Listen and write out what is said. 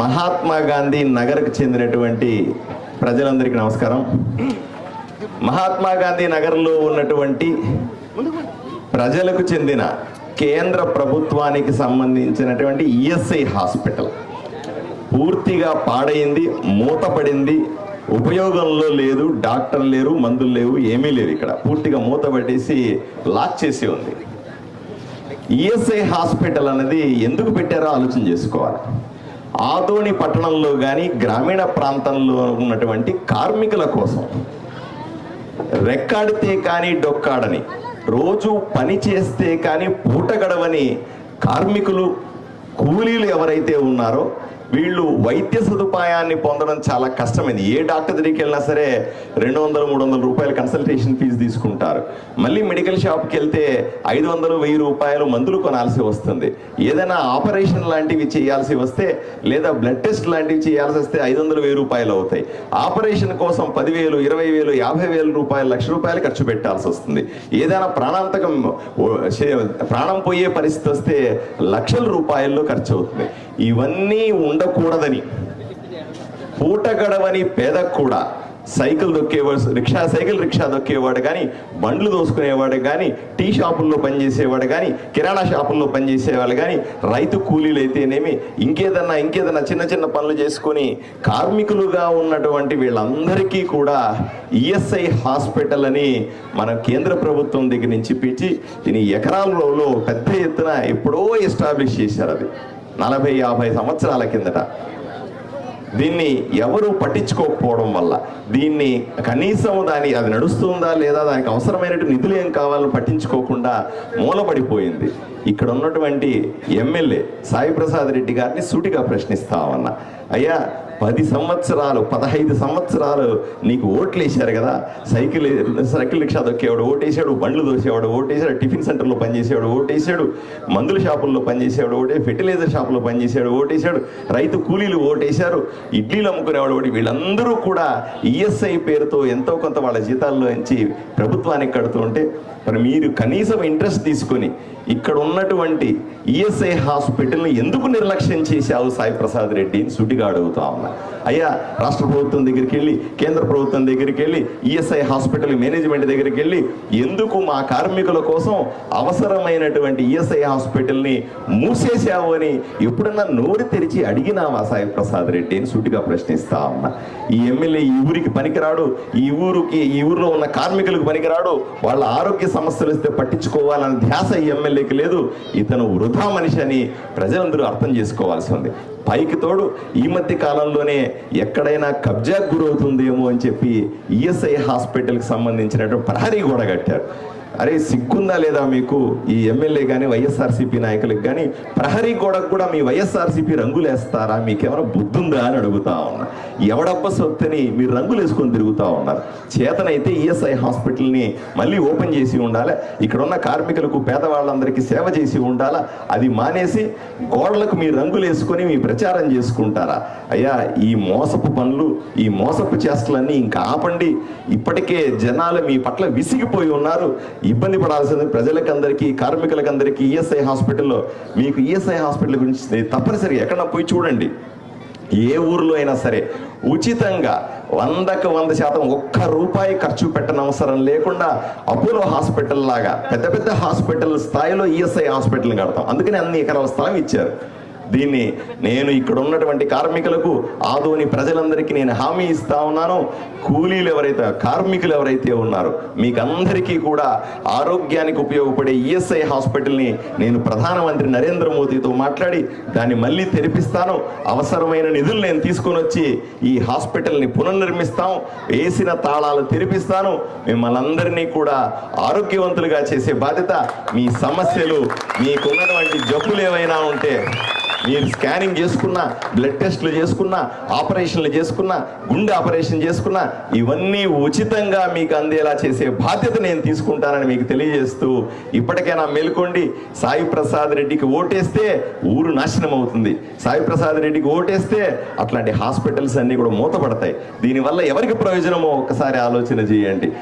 మహాత్మా గాంధీ నగర్కు చెందినటువంటి ప్రజలందరికీ నమస్కారం. మహాత్మా గాంధీ నగర్లో ఉన్నటువంటి ప్రజలకు చెందిన కేంద్ర ప్రభుత్వానికి సంబంధించినటువంటి ఈఎస్ఐ హాస్పిటల్ పూర్తిగా పాడైంది మూతపడింది ఉపయోగంలో లేదు డాక్టర్ లేరు మందులు లేవు ఏమీ లేవు ఇక్కడ. పూర్తిగా మూతపడేసి లాక్ చేసి ఉంది. ఈఎస్ఐ హాస్పిటల్ అనేది ఎందుకు పెట్టారో ఆలోచన చేసుకోవాలి. ఆదోని పట్టణంలో కానీ గ్రామీణ ప్రాంతంలో ఉన్నటువంటి కార్మికుల కోసం రెక్కాడితే కానీ డొక్కాడని రోజు పని చేస్తే కానీ పూట గడవని కార్మికులు కూలీలు ఎవరైతే ఉన్నారో వీళ్ళు వైద్య సదుపాయాన్ని పొందడం చాలా కష్టమైంది. ఏ డాక్టర్ దగ్గరికి వెళ్ళినా సరే రెండు వందలు మూడు వందల రూపాయలు కన్సల్టేషన్ ఫీజు తీసుకుంటారు. మళ్ళీ మెడికల్ షాప్కి వెళ్తే ఐదు వందలు వెయ్యి రూపాయలు మందులు కొనాల్సి వస్తుంది. ఏదైనా ఆపరేషన్ లాంటివి చేయాల్సి వస్తే లేదా బ్లడ్ టెస్ట్ లాంటివి చేయాల్సి వస్తే ఐదు వందలు వెయ్యి రూపాయలు అవుతాయి. ఆపరేషన్ కోసం పదివేలు ఇరవై వేలు యాభై వేల రూపాయలు లక్ష రూపాయలు ఖర్చు పెట్టాల్సి వస్తుంది. ఏదైనా ప్రాణాంతకం ప్రాణం పోయే పరిస్థితి వస్తే లక్షల రూపాయల్లో ఖర్చు అవుతుంది. ఇవన్నీ ఉండకూడదని. పూట గడవని పేద కూడా సైకిల్ దొక్కేవాడు రిక్షా సైకిల్ రిక్షా దొక్కేవాడు కానీ బండ్లు దోసుకునేవాడు కానీ టీ షాపుల్లో పనిచేసేవాడు కానీ కిరాణా షాపుల్లో పనిచేసేవాళ్ళు కానీ రైతు కూలీలు అయితేనేమి ఇంకేదన్నా ఇంకేదన్నా చిన్న చిన్న పనులు చేసుకొని కార్మికులుగా ఉన్నటువంటి వీళ్ళందరికీ కూడా ఈఎస్ఐ హాస్పిటల్ అని మన కేంద్ర ప్రభుత్వం దగ్గర నుంచి పిలిచి దీని ఎకరాలలో పెద్ద ఎత్తున ఎప్పుడో ఎస్టాబ్లిష్ చేశారు అది. నలభై యాభై సంవత్సరాల కిందట. దీన్ని ఎవరు పట్టించుకోకపోవడం వల్ల దీన్ని కనీసం దాని అది నడుస్తుందా లేదా దానికి అవసరమైనటువంటి నిధులు ఏం కావాలని పట్టించుకోకుండా మూలపడిపోయింది. ఇక్కడ ఉన్నటువంటి ఎమ్మెల్యే సాయిప్రసాద్ రెడ్డి గారిని సూటిగా ప్రశ్నిస్తా ఉన్నా అయ్యా పది సంవత్సరాలు పదహైదు సంవత్సరాలు నీకు ఓట్లు వేశారు కదా. సైకిల్ సైకిల్ రిక్షా దొక్కేవాడు ఓటేసాడు బండ్లు దోసేవాడు ఓటేసాడు టిఫిన్ సెంటర్లో పనిచేసేవాడు ఓటేసాడు మందుల షాపుల్లో పనిచేసేవాడు ఓటే ఫెర్టిలైజర్ షాపులో పనిచేసాడు ఓటేసాడు రైతు కూలీలు ఓటేశారు ఇడ్లీలు అమ్ముకునేవాడు ఓడి వీళ్ళందరూ కూడా ఈఎస్ఐ పేరుతో ఎంతో కొంత వాళ్ళ జీతాల్లో నుంచి ప్రభుత్వానికి కడుతూ ఉంటే మరి మీరు కనీసం ఇంట్రెస్ట్ తీసుకొని ఇక్కడ ఉన్నటువంటి ఈఎస్ఐ హాస్పిటల్ని ఎందుకు నిర్లక్ష్యం చేశావు సాయి ప్రసాద్ రెడ్డి అని సుటిగా అడుగుతా ఉన్నా. అయ్యా రాష్ట్ర ప్రభుత్వం దగ్గరికి వెళ్ళి కేంద్ర ప్రభుత్వం దగ్గరికి వెళ్ళి ఈఎస్ఐ హాస్పిటల్ మేనేజ్మెంట్ దగ్గరికి వెళ్ళి ఎందుకు మా కార్మికుల కోసం అవసరమైనటువంటి ఈఎస్ఐ హాస్పిటల్ని మూసేశావు అని ఎప్పుడన్నా నోరు తెరిచి అడిగినావా సాయి ప్రసాద్ రెడ్డి అని సుటిగా ప్రశ్నిస్తా ఉన్నా. ఈ ఎమ్మెల్యే ఈ ఊరికి పనికిరాడు ఈ ఊరికి ఈ ఊరిలో ఉన్న కార్మికులకు పనికిరాడు వాళ్ళ ఆరోగ్య సమస్యలు వస్తే పట్టించుకోవాలన్న ధ్యాస ఈ ఎమ్మెల్యేకి లేదు. ఇతను వృధా మనిషి అని ప్రజలందరూ అర్థం చేసుకోవాల్సి ఉంది. పైకి తోడు ఈ మధ్య కాలంలోనే ఎక్కడైనా కబ్జాకు గురవుతుందేమో అని చెప్పి ఈఎస్ఐ హాస్పిటల్కి సంబంధించినటువంటి ప్రహరీ గోడ కట్టారు. అరే సిగ్గుందా లేదా మీకు? ఈ ఎమ్మెల్యే కానీ వైఎస్ఆర్సీపీ నాయకులకు కానీ ప్రహరీ గోడకు కూడా మీ వైఎస్ఆర్సీపీ రంగులు వేస్తారా మీకేమైనా బుద్ధుందా అని అడుగుతా ఉన్నా. ఎవడబ్బ సొత్తుని మీరు రంగులు వేసుకొని తిరుగుతూ ఉన్నారు. చేతనైతే ఈఎస్ఐ హాస్పిటల్ని మళ్ళీ ఓపెన్ చేసి ఉండాలి. ఇక్కడ ఉన్న కార్మికులకు పేదవాళ్ళందరికీ సేవ చేసి ఉండాలా? అది మానేసి గోడలకు మీ రంగులు వేసుకొని మీ ప్రచారం చేసుకుంటారా? అయ్యా ఈ మోసపు పనులు ఈ మోసపు చేష్టలన్నీ ఇంకా ఆపండి. ఇప్పటికే జనాలు మీ పట్ల విసిగిపోయి ఉన్నారు. ఇబ్బంది పడాల్సింది ప్రజలకందరికీ కార్మికులకందరికీ ఈఎస్ఐ హాస్పిటల్లో. మీకు ఈఎస్ఐ హాస్పిటల్ గురించి తప్పనిసరిగా ఎక్కడ పోయి చూడండి. ఏ ఊర్లో అయినా సరే ఉచితంగా వందకు వంద శాతం ఒక్క రూపాయి ఖర్చు పెట్టనవసరం లేకుండా అపోలో హాస్పిటల్ లాగా పెద్ద పెద్ద హాస్పిటల్ స్థాయిలో ఈఎస్ఐ హాస్పిటల్ కడతాం. అందుకని అన్ని ఎకరాల స్థలం ఇచ్చారు. దీన్ని నేను ఇక్కడ ఉన్నటువంటి కార్మికులకు ఆదోని ప్రజలందరికీ నేను హామీ ఇస్తా ఉన్నాను. కూలీలు ఎవరైతే కార్మికులు ఎవరైతే ఉన్నారో మీకు అందరికీ కూడా ఆరోగ్యానికి ఉపయోగపడే ఈఎస్ఐ హాస్పిటల్ని నేను ప్రధానమంత్రి నరేంద్ర మోదీతో మాట్లాడి దాన్ని మళ్ళీ తెరిపిస్తాను. అవసరమైన నిధులు నేను తీసుకొని వచ్చి ఈ హాస్పిటల్ని పునర్నిర్మిస్తాం వేసిన తాళాలు తెరిపిస్తాను. మిమ్మల్ని అందరినీ కూడా ఆరోగ్యవంతులుగా చేసే బాధ్యత మీ సమస్యలు మీకున్నటువంటి జబ్బులు ఏమైనా ఉంటే మీరు స్కానింగ్ చేసుకున్నా బ్లడ్ టెస్ట్లు చేసుకున్నా ఆపరేషన్లు చేసుకున్నా గుండె ఆపరేషన్ చేసుకున్నా ఇవన్నీ ఉచితంగా మీకు అందేలా చేసే బాధ్యత నేను తీసుకుంటానని మీకు తెలియజేస్తూ ఇప్పటికైనా మేల్కోండి. సాయి ప్రసాద్ రెడ్డికి ఓటేస్తే ఊరు నాశనం అవుతుంది. సాయి ప్రసాద్ రెడ్డికి ఓటేస్తే అట్లాంటి హాస్పిటల్స్ అన్నీ కూడా మూతపడతాయి. దీనివల్ల ఎవరికి ప్రయోజనమో ఒక్కసారి ఆలోచన చేయండి.